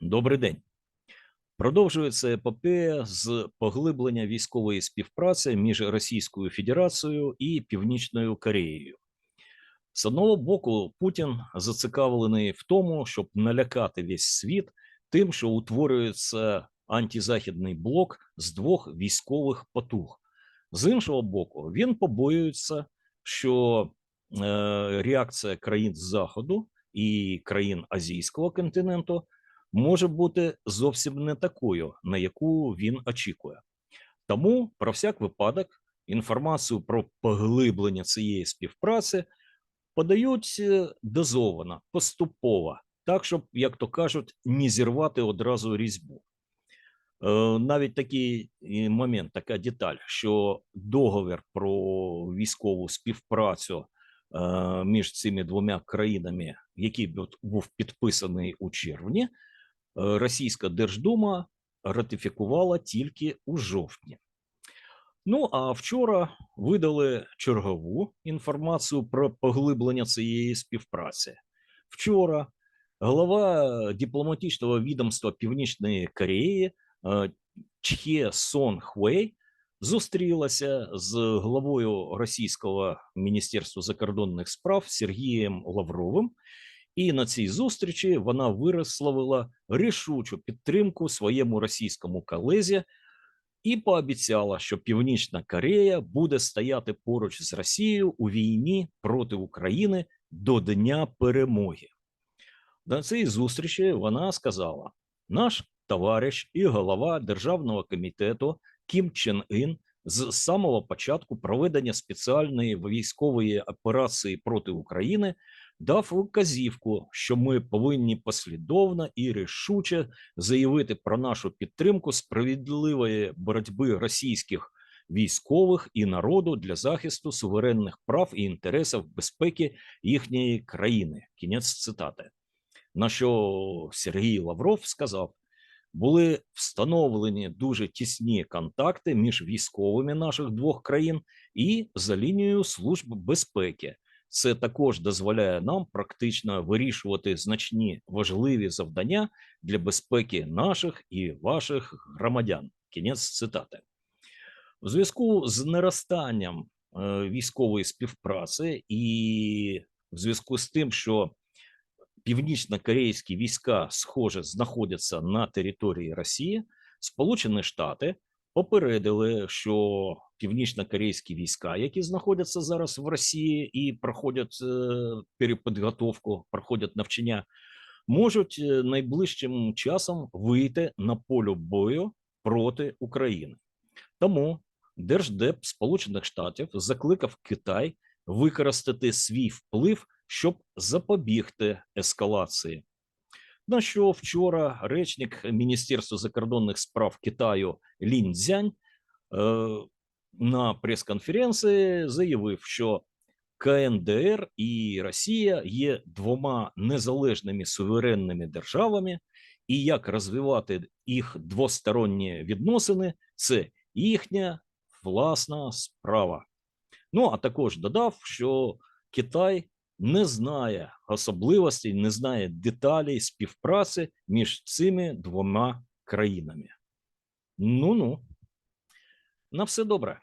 Добрий день. Продовжується епопея з поглиблення військової співпраці між Російською Федерацією і Північною Кореєю. З одного боку, Путін зацікавлений в тому, щоб налякати весь світ тим, що утворюється антизахідний блок з двох військових потуг. З іншого боку, він побоюється, що е, реакція країн Заходу і країн Азійського континенту може бути зовсім не такою, на яку він очікує. Тому про всяк випадок інформацію про поглиблення цієї співпраці подають е, дозовано, поступово, так, щоб, як то кажуть, не зірвати одразу різьбу. Е, Навіть такий момент, така деталь, що договір про військову співпрацю е, між цими двома країнами, який бу- був підписаний у червні, Російська Держдума ратифікувала тільки у жовтні. Ну а вчора видали чергову інформацію про поглиблення цієї співпраці. Вчора голова дипломатичного відомства Північної Кореї е, Чхє Сон Хвей зустрілася з главою Російського міністерства закордонних справ Сергієм Лавровим. І на цій зустрічі вона висловила рішучу підтримку своєму російському колезі і пообіцяла, що Північна Корея буде стояти поруч з Росією у війні проти України до Дня перемоги. На цій зустрічі вона сказала: наш товариш і голова Державного комітету Кім Чен Ін з самого початку проведення спеціальної військової операції проти України дав указівку, що ми повинні послідовно і рішуче заявити про нашу підтримку справедливої боротьби російських військових і народу для захисту суверенних прав і інтересів безпеки їхньої країни. Кінець цитати. На що Сергій Лавров сказав: були встановлені дуже тісні контакти між військовими наших двох країн і за лінією служб безпеки. Це також дозволяє нам практично вирішувати значні важливі завдання для безпеки наших і ваших громадян. Кінець цитати. У зв'язку з наростанням е, військової співпраці і в зв'язку з тим, що північно-корейські війська, схоже, знаходяться на території Росії, Сполучені Штати попередили, що північно-корейські війська, які знаходяться зараз в Росії і проходять е, перепідготовку, проходять навчання, можуть е, найближчим часом вийти на поле бою проти України. Тому Держдеп Сполучених Штатів закликав Китай використати свій вплив, щоб запобігти ескалації. На що вчора речник Міністерства закордонних справ Китаю Лінь Цзянь е, на прес-конференції заявив, що КНДР і Росія є двома незалежними суверенними державами, і як розвивати їх двосторонні відносини це їхня власна справа. Ну а також додав, що Китай не знає особливостей, не знає деталей співпраці між цими двома країнами. Ну ну, на все добре.